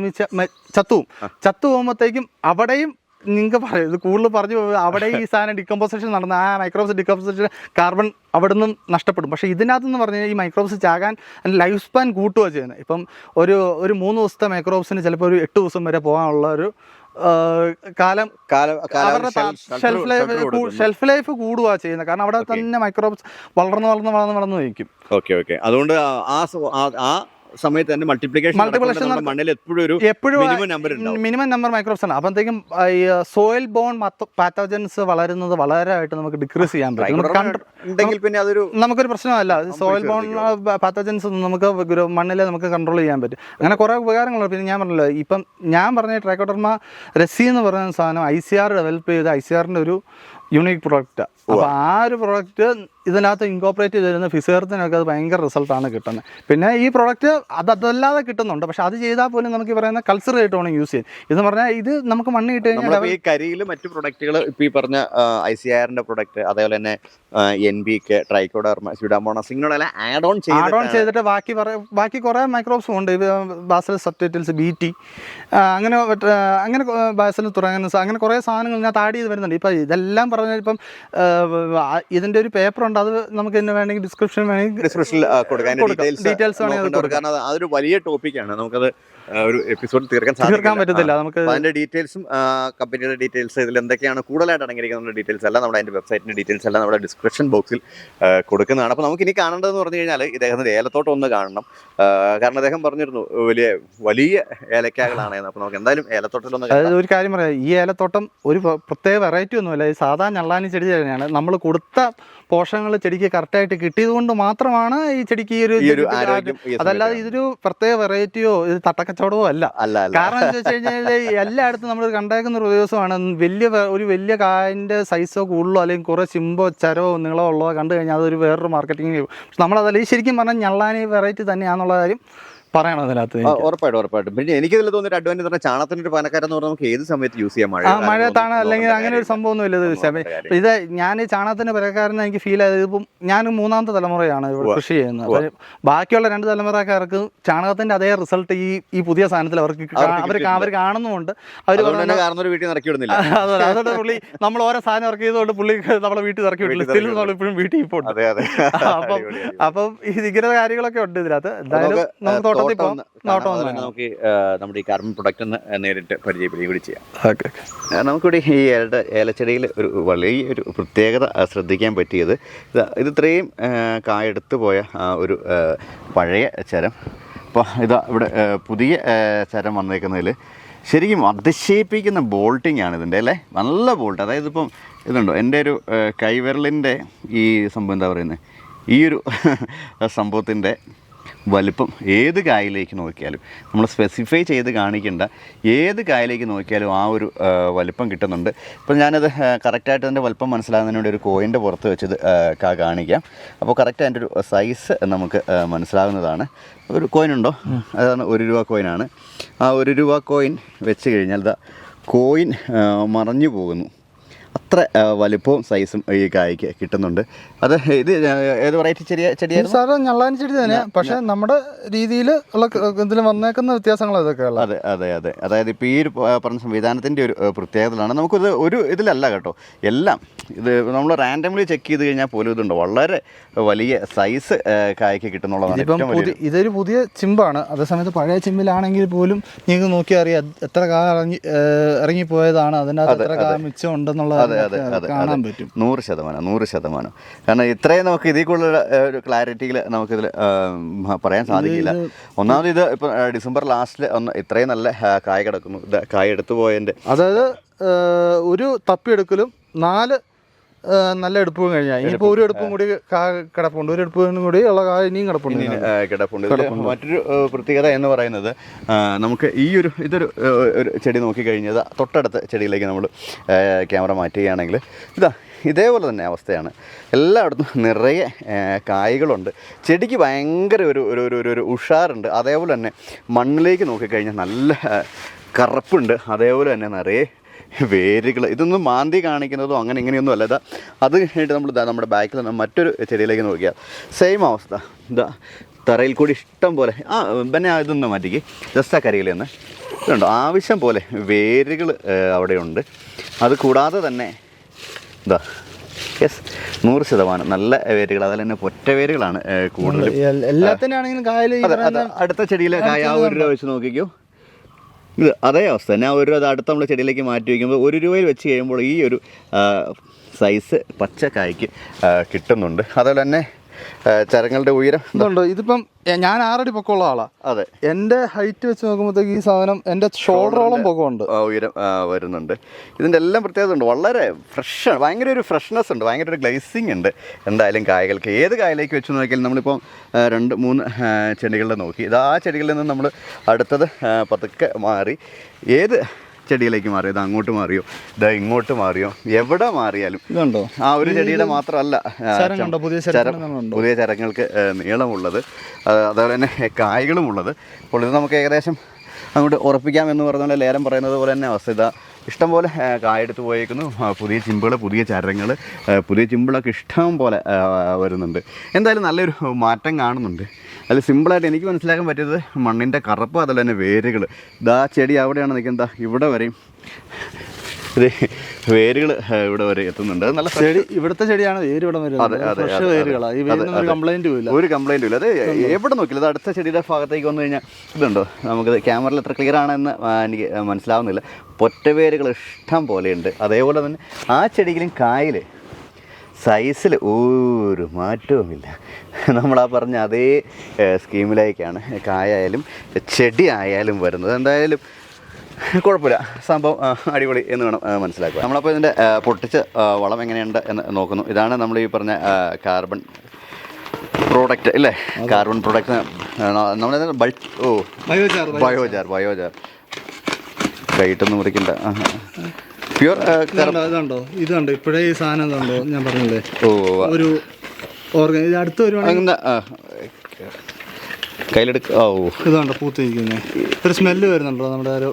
ചത്തുവും ചത്തു പോകുമ്പോഴത്തേക്കും അവിടെയും നിങ്ങൾക്ക് പറയും ഇത് കൂടുതൽ പറഞ്ഞു അവിടെ ഈ [laughs] സാധനം ഡിക്കമ്പോസിഷൻ നടന്ന ആ മൈക്രോബ്സ് ഡിക്കമ്പോസിഷൻ കാർബൺ അവിടെ നിന്നും നഷ്ടപ്പെടും. പക്ഷേ ഇതിനകത്തെന്ന് പറഞ്ഞു കഴിഞ്ഞാൽ ഈ മൈക്രോബ്സ് ചാകാൻ ലൈഫ് സ്പാൻ കൂട്ടുക ചെയ്യുന്നത്. ഇപ്പം ഒരു ഒരു മൂന്ന് ദിവസത്തെ മൈക്രോബ്സിന് ചിലപ്പോൾ ഒരു എട്ട് ദിവസം വരെ പോകാനുള്ള ഒരു ആ, കാലം അവരുടെ ഷെൽഫ് ലൈഫ് ഷെൽഫ് ലൈഫ് കൂടുക ചെയ്യുന്നത് കാരണം അവിടെ തന്നെ മൈക്രോബ്സ് വളർന്ന് വളർന്ന് വളർന്ന് വളർന്ന് നയിക്കും ഓക്കെ ഓക്കെ. അതുകൊണ്ട് ആ- സമയത്ത് തന്നെ മൾട്ടിപ്ലിക്കേഷൻ മൾട്ടിപ്ലിക്കേഷൻ മണ്ണിൽ എപ്പോഴും ഒരു എപ്പോഴും minimum number minimum number microbes ആണ്. അപ്പോഴത്തേക്കും ഈ സോയിൽ ബോൺ പാത്തോജൻസ് വളരുന്നത് വളരെ ആയിട്ട് നമുക്ക് ഡിക്രീസ് ചെയ്യാൻ പറ്റും. പിന്നെ അതൊരു നമുക്കൊരു പ്രശ്നമല്ല. സോയിൽ ബോൺ പാത്തോജൻസ് നമുക്ക് മണ്ണിലെ മണ്ണിൽ നമുക്ക് കൺട്രോൾ ചെയ്യാൻ പറ്റും. അങ്ങനെ കുറേ ഉപകാരങ്ങളുണ്ട്. പിന്നെ ഞാൻ പറഞ്ഞല്ലോ ഇപ്പം ഞാൻ പറഞ്ഞ ട്രൈക്കോട്ടർമ രസി എന്ന് പറയുന്ന സാധനം ഐ സി ആർ ഡെവലപ്പ് ചെയ്ത് ഐ സി ആറിന്റെ ഒരു യൂണിക് പ്രോഡക്റ്റ് അപ്പോൾ ആ ഒരു പ്രൊഡക്റ്റ് ഇതിനകത്ത് ഇൻകോപ്പറേറ്റ് ചെയ്തിരുന്ന ഫിസേർത്തിനൊക്കെ അത് ഭയങ്കര റിസൾട്ടാണ് കിട്ടുന്നത് പിന്നെ ഈ പ്രൊഡക്റ്റ് അത് അതല്ലാതെ കിട്ടുന്നുണ്ട്. പക്ഷെ അത് ചെയ്താൽ പോലും നമുക്ക് ഈ പറയുന്ന കൾച്ചർ ആയിട്ട് വേണം യൂസ് ചെയ്യാൻ. ഇതെന്ന് പറഞ്ഞാൽ ഇത് നമുക്ക് മണ്ണ് കിട്ടി കഴിഞ്ഞാൽ ഈ കരിയിൽ മറ്റു പ്രൊഡക്റ്റുകൾ ഇപ്പോൾ ഈ പറഞ്ഞ ഐ സി ആറിന്റെ പ്രൊഡക്റ്റ് അതേപോലെ തന്നെ N B K trichoderma pseudomonas ഇങ്ങനെയുള്ള ആഡ് ഓൺ ആഡ് ഓൺ ചെയ്തിട്ട് ബാക്കി പറയാം ബാക്കി കുറേ മൈക്രോബ്സും ഉണ്ട്. ബാസൽ സബ്റ്റൈറ്റിൽസ് ബി ടി അങ്ങനെ അങ്ങനെ ബാസൽ തുടങ്ങുന്ന അങ്ങനെ കുറേ സാധനങ്ങൾ ഇതിനകത്ത് ആഡ് ചെയ്ത് വരുന്നുണ്ട്. ഇപ്പം ഇതെല്ലാം പറഞ്ഞാൽ ഇപ്പം ഇതിന്റെ ഒരു പേപ്പർ ഉണ്ട്. അത് നമുക്ക് ഇതിന് വേണമെങ്കിൽ ഡിസ്ക്രിപ്ഷൻ വേണമെങ്കിൽ ഡിസ്ക്രിപ്ഷനിൽ കൊടുക്കാം. ഡീറ്റെയിൽസ് വേണമെങ്കിൽ കാരണം അതൊരു വലിയ ടോപ്പിക്കാണ് നമുക്കത് ഒരു എപ്പിസോഡ് തീർക്കാൻ തീർക്കാൻ. പറ്റത്തില്ല. നമുക്ക് അതിന്റെ ഡീറ്റെയിൽസും കമ്പനിയുടെ ഡീറ്റെയിൽസ് ഇതിൽ എന്തൊക്കെയാണ് കൂടുതലായിട്ട് അടങ്ങിയിരിക്കുന്ന ഡീറ്റെയിൽസ് എല്ലാം നമ്മുടെ അതിന്റെ വെബ്സൈറ്റിന്റെ ഡീറ്റെയിൽസ് എല്ലാം നമ്മുടെ ഡിസ്ക്രിപ്ഷൻ ബോക്സിൽ കൊടുക്കുന്നതാണ്. അപ്പോൾ നമുക്ക് ഇനി കാണേണ്ടതെന്ന് പറഞ്ഞു കഴിഞ്ഞാൽ ഇദ്ദേഹത്തിന്റെ ഏലത്തോട്ടം ഒന്ന് കാണണം. കാരണം അദ്ദേഹം പറഞ്ഞിരുന്നു വലിയ വലിയ ഏലക്കാകളാണ് അപ്പോൾ നമുക്ക് എന്തായാലും ഏലത്തോട്ടത്തിൽ ഒന്ന് ഒരു കാര്യം പറയാം. ഈ ഏലത്തോട്ടം ഒരു പ്രത്യേക വെറൈറ്റി ഒന്നുമല്ല. ഈ സാധാ ഞള്ളാനി ചെടി തന്നെയാണ്. നമ്മൾ കൊടുത്ത പോഷകങ്ങൾ ചെടിക്ക് കറക്റ്റായിട്ട് കിട്ടിയത് കൊണ്ട് മാത്രമാണ് ഈ ചെടിക്ക് ഈ ഒരു അതല്ലാതെ ഇതൊരു പ്രത്യേക വെറൈറ്റിയോ ഇത് തട്ടക്കച്ചവടമോ അല്ല. കാരണം എന്താ വെച്ച് കഴിഞ്ഞാൽ എല്ലായിടത്തും നമ്മൾ കണ്ടേക്കുന്ന ഒരു ദിവസമാണ് വലിയ ഒരു വലിയ കായന്റെ സൈസോ കൂടുതലോ അല്ലെങ്കിൽ കുറേ ചിമ്പോ ചരോ നീളമോ ഉള്ളതോ കണ്ടു കഴിഞ്ഞാൽ അതൊരു വേറൊരു മാർക്കറ്റിംഗ് പക്ഷെ നമ്മളതല്ല ഈ ശരിക്കും പറഞ്ഞാൽ ഞള്ളാനി വെറൈറ്റി തന്നെയാണെന്നുള്ള കാര്യം പറയണം അതിനകത്ത്. ഉറപ്പായിട്ടും ഉറപ്പായിട്ടും. പിന്നെ എനിക്കിതിൽ തോന്നിയ അഡ്വാന്റേജ് പറഞ്ഞാൽ ചാണകത്തിന്റെ ഒരു പനക്കാരെന്ന് പറഞ്ഞാൽ നമുക്ക് ഏത് സമയത്ത് യൂസ് ചെയ്യാം മഴ ആ മഴയത്താണ് അല്ലെങ്കിൽ അങ്ങനെ ഒരു സംഭവം ഇല്ല ഇത് ഞാൻ ഈ ചാണകത്തിന്റെ പരക്കാരന് എനിക്ക് ഫീൽ ആയത് ഇപ്പം ഞാൻ മൂന്നാമത്തെ തലമുറയാണ് ഇവിടെ കൃഷി ചെയ്യുന്നത്. ബാക്കിയുള്ള രണ്ട് തലമുറക്കാർക്ക് ചാണകത്തിന്റെ അതേ റിസൾട്ട് ഈ ഈ പുതിയ സാധനത്തിൽ അവർക്ക് അവർക്ക് അവർ അവർ കാണുന്നുണ്ട് അവർ അതുകൊണ്ട് പുള്ളി നമ്മൾ ഓരോ സാധനം ഇറക്കി ചെയ്തുകൊണ്ട് പുള്ളി നമ്മളെ വീട്ടിൽ ഇറക്കി വിട്ടില്ല സ്റ്റിൽ നമ്മൾ ഇപ്പോഴും വീട്ടിൽ ഇപ്പോൾ [laughs] അപ്പം. അപ്പം ഇത് ഇങ്ങനെ കാര്യങ്ങളൊക്കെ ഉണ്ട് ഇതിനകത്ത്. എന്തായാലും നമുക്ക്, തോട്ടം. നോട്ടം നമുക്ക് നമ്മുടെ ഈ കാർബൺ പ്രൊഡക്റ്റ് ഒന്ന് നേരിട്ട് പരിചയപ്പെടുകയും കൂടി ചെയ്യാം. നമുക്കിവിടെ ഈ ഏലയുടെ ഏലച്ചെടിയിൽ ഒരു വലിയ ഒരു പ്രത്യേകത ശ്രദ്ധിക്കാൻ പറ്റിയത് ഇത് ഇത് ഇത്രയും കായെടുത്ത് പോയ ആ, ഒരു പഴയ ചരം. അപ്പോൾ ഇതാ ഇവിടെ പുതിയ ചരം വന്നേക്കുന്നതിൽ ശരിക്കും അതിശയിപ്പിക്കുന്ന ബോൾട്ടിംഗ് ആണ് ഇതിന്റെ അല്ലേ? നല്ല ബോൾട്ട്. അതായത് ഇപ്പം ഇതുണ്ടോ എന്റെ ഒരു കൈവിരലിന്റെ ഈ സംഭവം എന്താ പറയുന്നത് ഈ ഒരു [laughs] സംഭവത്തിന്റെ വലിപ്പം ഏത് കായലിലേക്ക് നോക്കിയാലും നമ്മൾ സ്പെസിഫൈ ചെയ്ത് കാണിക്കേണ്ട ഏത് കായലിലേക്ക് നോക്കിയാലും ആ ഒരു വലിപ്പം കിട്ടുന്നുണ്ട്. ഇപ്പം ഞാനത് കറക്റ്റായിട്ട് അതിന്റെ വലിപ്പം മനസ്സിലാകുന്നതിന് വേണ്ടി ഒരു കോയിന്റെ പുറത്ത് വെച്ചത് കാ- കാണിക്കാം. അപ്പോൾ കറക്റ്റ് അതിന്റെ ഒരു സൈസ് നമുക്ക് മനസ്സിലാകുന്നതാണ്. ഒരു കോയിൻ ഉണ്ടോ? അതാണ് ഒരു രൂപ കോയിനാണ് ആ ഒരു രൂപ കോയിൻ വെച്ച് കഴിഞ്ഞാൽ ഇതാ കോയിൻ മറഞ്ഞു പോകുന്നു. അത്ര വലിപ്പവും സൈസും ഈ കായ്ക്ക് കിട്ടുന്നുണ്ട്. അത് ഇത് ഏത് വെറൈറ്റി ചെറിയ ചെടിയ സാറ് സാധാരണ ഞള്ളാനി ചെടി തന്നെ. പക്ഷേ നമ്മുടെ രീതിയിൽ ഉള്ള ഇതിൽ വന്നേക്കുന്ന വ്യത്യാസങ്ങൾ ഇതൊക്കെയുള്ള അതെ അതെ അതെ. അതായത് ഇപ്പോൾ ഈ ഒരു പറഞ്ഞ സംവിധാനത്തിന്റെ ഒരു പ്രത്യേകതയാണ് നമുക്കിത് ഒരു ഇതിലല്ല കേട്ടോ. എല്ലാം ഇത് നമ്മൾ റാൻഡംലി ചെക്ക് ചെയ്ത് കഴിഞ്ഞാൽ പോലും ഇതുണ്ട്. വളരെ വലിയ സൈസ് കായ്ക്ക് കിട്ടുന്നുള്ളതാണ് ഇതൊരു പുതിയ ചിമ്പാണ്. അതേസമയത്ത് പഴയ ചിമ്പിലാണെങ്കിൽ പോലും നിങ്ങൾക്ക് നോക്കിയാൽ അറിയാം എത്ര കാ ഇറങ്ങി ഇറങ്ങിപ്പോയതാണ് ഇറങ്ങിപ്പോയതാണ്. അതിനകത്ത് എത്ര കാലം മിച്ചം ഉണ്ടെന്നുള്ളത് അതെ അതെ അതെ കാണാൻ. പറ്റും. നൂറ് ശതമാനം നൂറ് ശതമാനം. കാരണം ഇത്രയും നമുക്ക് ഇതിൽ കൂടുതൽ ഒരു ക്ലാരിറ്റിയിൽ നമുക്കിതിൽ പറയാൻ സാധിക്കില്ല. ഒന്നാമത് ഇത് ഇപ്പം ഡിസംബർ ലാസ്റ്റിൽ ഒന്ന് ഇത്രയും നല്ല കായ കിടക്കുന്നു കായ എടുത്തു പോയതിന്റെ അതായത് ഒരു തപ്പിയെടുക്കലും നാല് നല്ല എടുപ്പും കഴിഞ്ഞാൽ ഇനിയിപ്പോ ഒരു എടുപ്പും കൂടി കിടപ്പുണ്ട്. ഒരു എടുപ്പും കൂടി ഉള്ള കാ ഇനിയും കിടപ്പുണ്ട്. കിടപ്പുണ്ട്. മറ്റൊരു പ്രത്യേകത എന്ന് പറയുന്നത് നമുക്ക് ഈ ഒരു ഇതൊരു ഒരു ചെടി നോക്കിക്കഴിഞ്ഞാൽ തൊട്ടടുത്ത ചെടിയിലേക്ക് നമ്മൾ ക്യാമറ മാറ്റുകയാണെങ്കിൽ ഇതാ ഇതേപോലെ തന്നെ അവസ്ഥയാണ്. എല്ലായിടത്തും നിറയെ കായ്കളുണ്ട്. ചെടിക്ക് ഭയങ്കര ഒരു ഒരു ഒരു ഒരു- ഉഷാറുണ്ട്. അതേപോലെ തന്നെ മണ്ണിലേക്ക് നോക്കിക്കഴിഞ്ഞാൽ നല്ല കറുപ്പുണ്ട്. അതേപോലെ തന്നെ നിറയെ വേരുകൾ ഇതൊന്നും മാന്തി കാണിക്കുന്നതോ അങ്ങനെ ഇങ്ങനെയൊന്നും അല്ല. ഇതാ അത് കഴിഞ്ഞിട്ട് നമ്മൾ ഇതാ നമ്മുടെ ബാക്കിൽ നിന്ന് മറ്റൊരു ചെടിയിലേക്ക് നോക്കിയാൽ സെയിം അവസ്ഥ. ഇതാ തറയിൽ കൂടി ഇഷ്ടം പോലെ. ആ പിന്നെ ഇതൊന്ന് മാറ്റിക്ക്. ജസ്റ്റ് ആ കരിയിൽ നിന്ന് ഇതുണ്ടോ? ആവശ്യം പോലെ വേരുകൾ അവിടെയുണ്ട്. അത് കൂടാതെ തന്നെ ഇതാ യെസ് നൂറ് ശതമാനം നല്ല വേരുകൾ അതിൽ തന്നെ പൊറ്റ വേരുകളാണ് കൂടുതൽ എല്ലാത്തിനാണെങ്കിലും. അടുത്ത ചെടിയിലെ കായ ഒരു രൂപ വെച്ച് നോക്കിക്കോ. ഇത് അതേ അവസ്ഥ തന്നെ. ഒരു അത് അടുത്ത നമ്മൾ ചെടിയിലേക്ക് മാറ്റി വയ്ക്കുമ്പോൾ ഒരു രൂപയിൽ വെച്ച് കഴിയുമ്പോൾ ഈ ഒരു സൈസ് പച്ചക്കായ്ക്ക് കിട്ടുന്നുണ്ട്. അതുപോലെ തന്നെ ചരങ്ങളുടെ ഉയരം ഇതുണ്ട്? ഇതിപ്പം ഞാൻ ആറടി പൊക്കമുള്ള ആളാ. അതെ. എന്റെ ഹൈറ്റ് വെച്ച് നോക്കുമ്പോഴത്തേക്ക് ഈ സാധനം എന്റെ ഷോൾഡറോളം പൊക്കമുണ്ട്. ആ, ഉയരം വരുന്നുണ്ട്. ഇതിന്റെ എല്ലാം പ്രത്യേകത ഉണ്ട്. വളരെ ഫ്രഷ് ഭയങ്കര ഒരു ഫ്രഷ്നെസ് ഉണ്ട്. ഭയങ്കര ഒരു ഗ്ലേസിങ് ഉണ്ട്. എന്തായാലും കായകൾക്ക് ഏത് കായലേക്ക് വെച്ച് നോക്കിയാലും നമ്മളിപ്പോൾ രണ്ട് മൂന്ന് ചെടികളിൽ നോക്കി. ഇത് ആ ചെടികളിൽ നിന്ന് നമ്മൾ അടുത്തത് പതുക്കെ മാറി. ഏത് ചെടിയിലേക്ക് മാറിയോ ഇത് അങ്ങോട്ട് മാറിയോ? ഇത് ഇങ്ങോട്ട് മാറിയോ? എവിടെ മാറിയാലും. ഇതുണ്ടോ? ആ ഒരു ചെടിയുടെ മാത്രമല്ല? പുതിയ? പുതിയ ചരങ്ങൾക്ക് നീളമുള്ളത്. അതുപോലെ തന്നെ കായ്കളുമുള്ളത്. അപ്പോൾ ഇത് നമുക്ക് ഏകദേശം അങ്ങോട്ട് ഉറപ്പിക്കാം എന്ന് പറഞ്ഞാൽ ലേലം പറയുന്നത് പോലെ തന്നെ അവസ്ഥ. ഇതാ ഇഷ്ടംപോലെ കായെടുത്ത് പോയേക്കുന്നു. പുതിയ ചിമ്പുകൾ പുതിയ ചരങ്ങൾ പുതിയ ചിമ്പിളൊക്കെ ഇഷ്ടം പോലെ വരുന്നുണ്ട്. എന്തായാലും നല്ലൊരു മാറ്റം കാണുന്നുണ്ട്. അതിൽ സിമ്പിളായിട്ട് എനിക്ക് മനസ്സിലാക്കാൻ പറ്റിയത് മണ്ണിന്റെ കറുപ്പ് അതല്ല തന്നെ വേരുകൾ. ഇതാ ചെടി അവിടെയാണ് നിൽക്കുന്നത്. ഇവിടെ വരെയും. ഇത് വേരുകൾ ഇവിടെ വരെ എത്തുന്നുണ്ട്. നല്ല ചെടി ഇവിടുത്തെ ചെടിയാണ് വേര് ഇവിടെ വരുന്നത്. കംപ്ലൈന്റും ഇല്ല. ഒരു കംപ്ലൈന്റും ഇല്ല. അത് എവിടെ നോക്കില്ല അത് അടുത്ത ചെടിയുടെ ഭാഗത്തേക്ക് വന്നു കഴിഞ്ഞാൽ ഇതുണ്ടോ? നമുക്ക് ക്യാമറയിൽ എത്ര ക്ലിയർ ആണെന്ന് എനിക്ക് മനസ്സിലാവുന്നില്ല. പൊറ്റവേരുകൾ ഇഷ്ടം പോലെയുണ്ട് അതേപോലെ തന്നെ ആ ചെടിയിലും കായൽ സൈസിൽ ഒരു മാറ്റവുമില്ല. നമ്മൾ ആ പറഞ്ഞ അതേ സ്കീമിലേക്കാണ് കായായാലും ചെടി ആയാലും വരുന്നത്. എന്തായാലും കുഴപ്പമില്ല. സംഭവം അടിപൊളി എന്ന് വേണം മനസ്സിലാക്കുക നമ്മളപ്പോൾ ഇതിന്റെ പൊട്ടിച്ച വളം എങ്ങനെയുണ്ട് എന്ന് നോക്കുന്നു. ഇതാണ് നമ്മൾ ഈ പറഞ്ഞ കാർബൺ പ്രോഡക്റ്റ് ഇല്ലേ? കാർബൺ പ്രോഡക്റ്റ് നമ്മൾ ബൾട്ട് ഓ ബയോചാർ ബയോജാർ. ബയോജാർ കൈയിട്ടൊന്നും മുറിക്കണ്ട. പ്യുർ ഇതുണ്ടോ ഇതുണ്ട്? ഇതുണ്ടോ? ഇപ്പോഴേ ഈ സാധനം ഇതുണ്ടോ? ഞാൻ പറഞ്ഞില്ലേ? ഒരു ഓർഗൻ ഇത് അടുത്ത് വരുവാണെങ്കിൽ കയ്യിലെടുക്ക ഓ. ഇതുണ്ടോ? പൂത്തിരിക്കുന്നത് ഒരു സ്മെല്ല് വരുന്നുണ്ടോ നമ്മുടെ ഒരു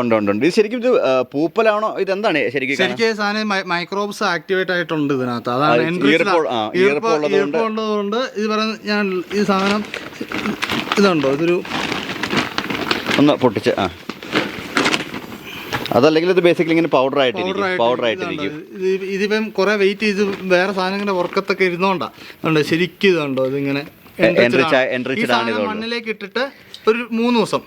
ഉണ്ട് ഉണ്ട് ഉണ്ട്. ഇത് ശരിക്കും ഇത് പൂപ്പലാണോ? ഇതെന്താണ് ശരിക്കും ശരിക്കും സാധനം മൈക്രോബ്സ് ആക്ടിവേറ്റ് ആയിട്ടുണ്ട് ഇതിനകത്ത്. അതാണ് ആ, enriched ഈർപ്പം- ആ, ഈർപ്പം- ഈർപ്പം ഉള്ളതുകൊണ്ട് ഈർപ്പം ഉള്ളതുകൊണ്ട് ഇത് പറയുന്ന ഞാൻ ഈ സാധനം ഇതുണ്ടോ? ഇതൊരു ഒന്ന് പൊട്ടിച്ച് ആ. അതല്ലെങ്കിൽ ഇത് ബേസിക്കലി ഇങ്ങനെ പൗഡർ ആയിട്ടിരിക്കും പൗഡർ ആയിട്ടിരിക്കും. ഇത് ഇതിപ്പം കുറെ വെയിറ്റ് ചെയ്ത് വേറെ സാധനങ്ങളുടെ ഉറക്കത്തൊക്കെ ഇരുന്നോണ്ടാ. അതുകൊണ്ട് ശരിക്കും ഇതുണ്ടോ ഇതിങ്ങനെ. മണ്ണിലേക്ക് ഇട്ടിട്ട് ഒരു മൂന്ന് ദിവസം.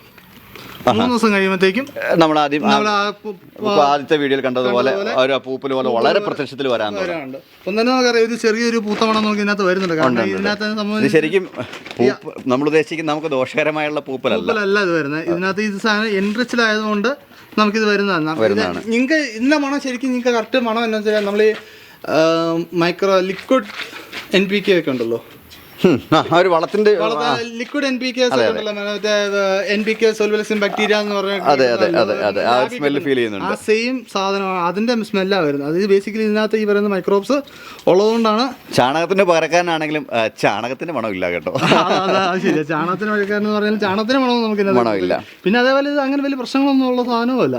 മൂന്ന് ദിവസം കഴിയുമ്പോഴത്തേക്കും നമ്മൾ ആദ്യം ആദ്യത്തെ വീഡിയോയിൽ കണ്ടതുപോലെ ഒരു പൂപ്പൽ പോലെ വളരെ പ്രത്യക്ഷത്തിൽ വരാൻ ഒന്നും നമുക്കറിയാം ഇത് ചെറിയൊരു പൂത്ത മണം നമുക്ക് ഇതിനകത്ത് വരുന്നുണ്ട്. കാരണം ഇതിനകത്ത് ഇത് ശരിക്കും നമ്മൾ ഉദ്ദേശിക്കുന്ന നമുക്ക് ദോഷകരമായുള്ള പൂപ്പലല്ല. പൂപ്പലല്ല ഇത് വരുന്നത്. ഇതിനകത്ത് ഇത് സാധനം എൻറിച്ചിലായതുകൊണ്ട് നമുക്കിത് വരുന്നതാണ്. നിങ്ങൾക്ക് ഇതിന്റെ മണം ശരിക്കും നിങ്ങൾക്ക് കറക്റ്റ് മണം എന്നുവെച്ചാൽ നമ്മൾ micro liquid N P K ഒക്കെ ഉണ്ടല്ലോ ഒരു വളത്തിന്റെ liquid N P K N P K solubilising bacteria എന്ന് പറഞ്ഞ. ആ സെയിം സാധനമാണ്. അതിന്റെ സ്മെല്ലാണ് വരുന്നത്. അത് ബേസിക്കലി ഇതിനകത്ത് ഈ പറയുന്ന മൈക്രോബ്സ് ഉള്ളതുകൊണ്ടാണ് ചാണകത്തിന്റെ പകരക്കാരനാണെങ്കിലും ചാണകത്തിന്റെ മണമില്ല കേട്ടോ. ശരി ചാണകത്തിന് എന്ന് പറഞ്ഞാൽ ചാണകത്തിന്റെ മണമൊന്നും നമുക്ക് മണമില്ല. പിന്നെ അതേപോലെ ഇത് അങ്ങനെ വലിയ പ്രശ്നങ്ങളൊന്നും ഉള്ള സാധനവുമല്ല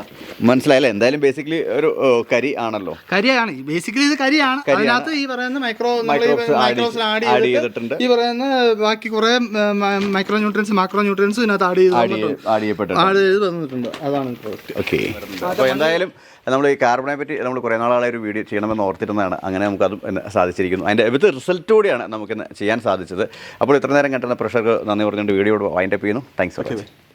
മനസ്സിലായല്ലേ? എന്തായാലും ബേസിക്കലി ഒരു കരി ആണല്ലോ. കരിയാണ്. ബേസിക്കലി ഇത് കരിയാണ്. അതിനകത്ത് ഈ പറയുന്ന മൈക്രോ മൈക്രോസ് ആഡ് ചെയ്തിട്ടുണ്ട്. പറയുന്ന ബാക്കി കുറെ മൈക്രോ ന്യൂട്രിയൻസ് മാക്രോ ന്യൂട്രിയൻസ് ഇതിനകത്ത് ആഡ് ചെയ്ത് ആഡ് ചെയ്ത് തന്നിട്ടുണ്ട്. അതാണ് ഓക്കെ അപ്പോൾ എന്തായാലും നമ്മൾ ഈ കാർബണെ പറ്റി നമ്മൾ കുറേ നാളായ ഒരു വീഡിയോ ചെയ്യണമെന്ന് ഓർത്തിരുന്നതാണ്. അങ്ങനെ നമുക്കതും അത് സാധിച്ചിരിക്കുന്നു. അതിന്റെ വിത്ത് കൂടിയാണ് നമുക്കിന്ന് ചെയ്യാൻ സാധിച്ചത്. അപ്പോൾ ഇത്ര നേരം കണ്ടുന്ന പ്രഷർക്ക് നന്ദി പറഞ്ഞുകൊണ്ട് വീഡിയോ വൈൻഡപ്പ് ചെയ്യുന്നു. Thanks for watching